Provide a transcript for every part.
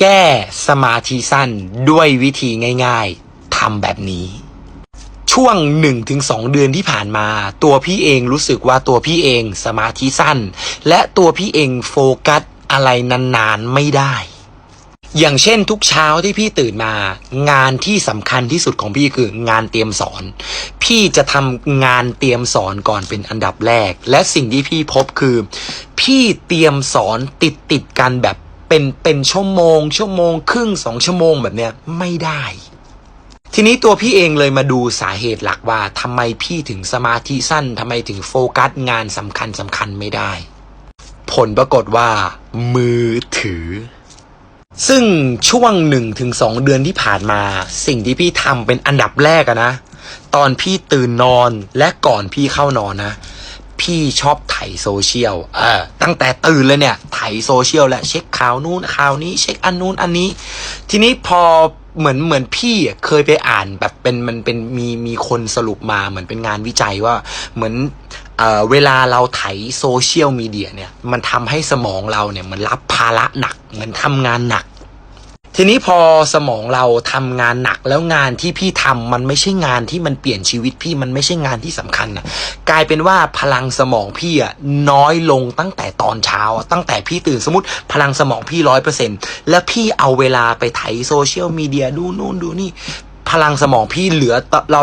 แก้สมาธิสั้นด้วยวิธีง่ายๆทำแบบนี้ ช่วง 1-2 เดือนที่ผ่านมา ตัวพี่เองรู้สึกว่าตัวพี่เองสมาธิสั้น และตัวพี่เองโฟกัสอะไรนานๆไม่ได้ อย่างเช่นทุกเช้าที่พี่ตื่นมา งานที่สำคัญที่สุดของพี่คืองานเตรียมสอน พี่จะทำงานเตรียมสอนก่อนเป็นอันดับแรก และสิ่งที่พี่พบคือ พี่เตรียมสอนติดติดกันแบบ เป็นเป็นชั่วโมง ชั่วโมง ครึ่งสองชั่วโมงแบบเนี้ยไม่ได้ ทีนี้ตัวพี่เองเลยมาดูสาเหตุหลักว่าทำไมพี่ถึงสมาธิสั้นทำไมถึงโฟกัสงานสำคัญสำคัญไม่ได้ ผลปรากฏว่า มือถือ ซึ่งช่วงหนึ่งถึงสองเดือนที่ผ่านมา สิ่งที่พี่ทำเป็นอันดับแรกอะนะ ตอนพี่ตื่นนอนและก่อนพี่เข้านอนนะ พี่ชอบไถโซเชียลเออตั้งแต่ตื่นเลยเนี่ย ไถโซเชียลและเช็คข่าวนู้นข่าวนี้เช็คอันนู้นอันนี้ ทีนี้พอเหมือนเหมือนพี่เคยไปอ่านแบบเป็นมันเป็นมีมีคนสรุปมาเหมือนเป็นงานวิจัยว่าเหมือนเออเวลาเราไถโซเชียลมีเดียเนี่ย มันทำให้สมองเราเนี่ยมันรับภาระหนักมือนทำงานหนัก ทีนี้พอสมองเราทำงานหนักแล้วงานที่พี่ทำมันไม่ใช่งานที่มันเปลี่ยนชีวิตพี่มันไม่ใช่งานที่สำคัญนะกลายเป็นว่าพลังสมองพี่อะน้อยลงตั้งแต่ตอนเช้า ตั้งแต่พี่ตื่นสมมติพลังสมองพี่ร้อยเปอร์เซ็นแล้วพี่เอาเวลาไปไถโซเชียลมีเดียดูนู่นดูนี่พลังสมองพี่เหลือ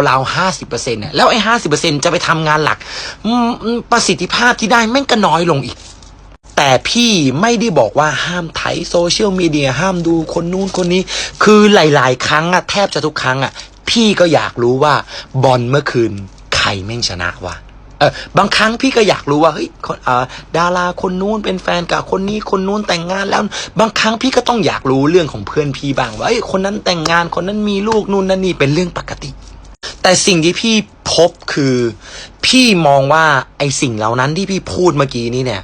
ราวๆห้าสิบเปอร์เซ็นต์เนี่ยแล้วไอ้ห้าสิบเปอร์เซ็นต์จะไปทำงานหลัก ประสิทธิภาพที่ได้แม่งก็น้อยลงอีก แต่พี่ไม่ได้บอกว่าห้ามไถโซเชียลมีเดียห้ามดูคนนู้นคนนี้ คือหลาย ๆ ครั้งอะแทบจะทุกครั้งอะพี่ก็อยากรู้ว่าบอลเมื่อคืนใครแม่งชนะวะเออบางครั้งพี่ก็อยากรู้ว่าเฮ้ยคนเออดาราคนนู้นเป็นแฟนกับคนนี้คนนู้นแต่งงานแล้ว บางครั้งพี่ก็ต้องอยากรู้เรื่องของเพื่อนพี่บ้างว่าเอ้ยคนนั้นแต่งงานคนนั้นมีลูกนู่นนั่นนี่เป็นเรื่องปกติ แต่สิ่งที่พี่พบคือ พี่มองว่าไอสิ่งเหล่านั้นที่พี่พูดเมื่อกี้นี้เนี่ย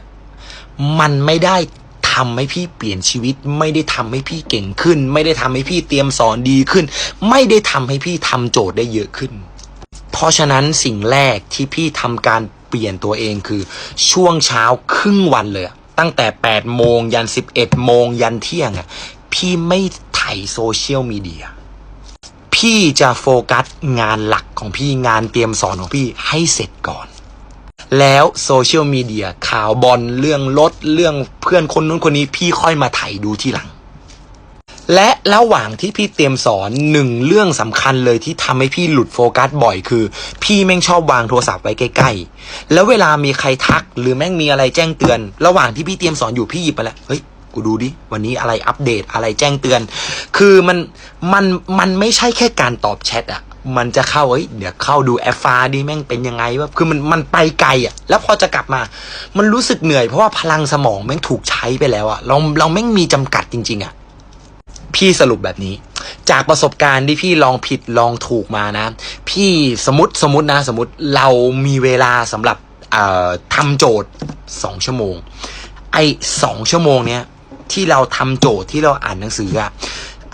มันไม่ได้ทำให้พี่เปลี่ยนชีวิต ไม่ได้ทำให้พี่เก่งขึ้น ไม่ได้ทำให้พี่เตรียมสอนดีขึ้น ไม่ได้ทำให้พี่ทำโจทย์ได้เยอะขึ้น เพราะฉะนั้นสิ่งแรกที่พี่ทำการเปลี่ยนตัวเองคือ ช่วงเช้าครึ่งวันเลย ตั้งแต่ 8 โมงยัน 11 โมงยันเที่ยงอะพี่ไม่ไถโซเชียลมีเดียพี่จะโฟกัสงานหลักของพี่งานเตรียมสอนของพี่ให้เสร็จก่อน แล้วโซเชียลมีเดียข่าวบอลเรื่องรถเรื่องเพื่อนคนนู้นคนนี้พี่ค่อยมาไถดูทีหลัง และระหว่างที่พี่เตรียมสอนหนึ่งเรื่องสำคัญเลยที่ทำให้พี่หลุดโฟกัสบ่อยคือ พี่แม่งชอบวางโทรศัพท์ไว้ใกล้ๆ แล้วเวลามีใครทักหรือแม่งมีอะไรแจ้งเตือน ระหว่างที่พี่เตรียมสอนอยู่พี่หยิบไปแล้วเฮ้ยกูดูดิ วันนี้อะไรอัปเดตอะไรแจ้งเตือน คือมันมันมันไม่ใช่แค่การตอบแชทอะ มันจะเข้าเฮ้ยเดี๋ยวเข้าดูแอฟฟาดิแม่งเป็นยังไงวะคือมันมันไปไกลอะแล้วพอจะกลับมา มันรู้สึกเหนื่อยเพราะว่าพลังสมองแม่งถูกใช้ไปแล้วอะเราเราแม่งมีจำกัดจริง ๆอะพี่สรุปแบบนี้ จากประสบการณ์ที่พี่ลองผิดลองถูกมานะ พี่สมมติสมมตินะ สมมติเรามีเวลาสำหรับทำโจทย์สองชั่วโมง ไอ้สองชั่วโมงเนี้ยที่เราทำโจทย์ที่เราอ่านหนังสืออะ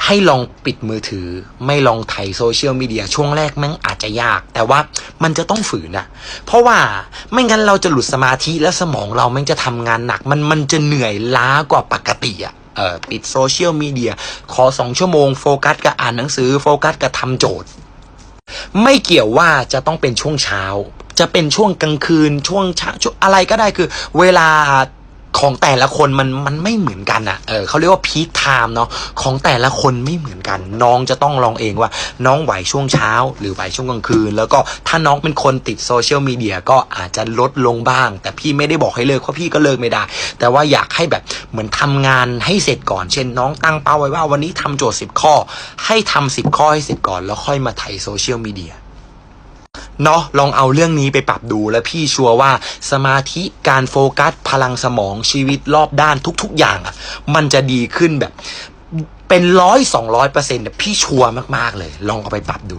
ให้ลองปิดมือถือ ไม่ลองไถโซเชียลมีเดียช่วงแรกแม่งอาจจะยาก แต่ว่ามันจะต้องฝืนอะเพราะว่าไม่งั้นเราจะหลุดสมาธิแล้วสมองเราแม่งจะทำงานหนัก มันมันจะเหนื่อยล้ากว่าปกติอะเออปิดโซเชียลมีเดียขอสองชั่วโมงโฟกัสกับอ่านหนังสือโฟกัสกับทำโจทย์ ไม่เกี่ยวว่าจะต้องเป็นช่วงเช้า จะเป็นช่วงกลางคืนช่วงเช้าช่วอะไรก็ได้คือ เวลา ของแต่ละคนมันมันไม่เหมือนกันอะ่ะ เออเขาเรียกว่าพีคไทม์เนาะ ของแต่ละคนไม่เหมือนกัน น้องจะต้องลองเองว่า น้องไหวช่วงเช้า หรือไหวช่วงกลางคืน แล้วก็ถ้าน้องเป็นคนติดโซเชียลมีเดียก็อาจจะลดลงบ้าง แต่พี่ไม่ได้บอกให้เลิกเพราะพี่ก็เลิกไม่ได้ แต่ว่าอยากให้แบบเหมือนทำงานให้เสร็จก่อน เช่น น้องตั้งเป้าไว้ว่าวันนี้ทำโจทย์สิบข้อ ให้ทำสิบข้อให้เสร็จก่อน แล้วค่อยมาไถโซเชียลมีเดีย เนาะลองเอาเรื่องนี้ไปปรับดูแล้วพี่ชัวร์ว่าสมาธิการโฟกัสพลังสมองชีวิตรอบด้านทุก ๆ อย่างอะ มันจะดีขึ้นแบบเป็นร้อยสองร้อยเปอร์เซ็นต์พี่ชัวร์มาก ๆ เลย ลองเอาไปปรับดู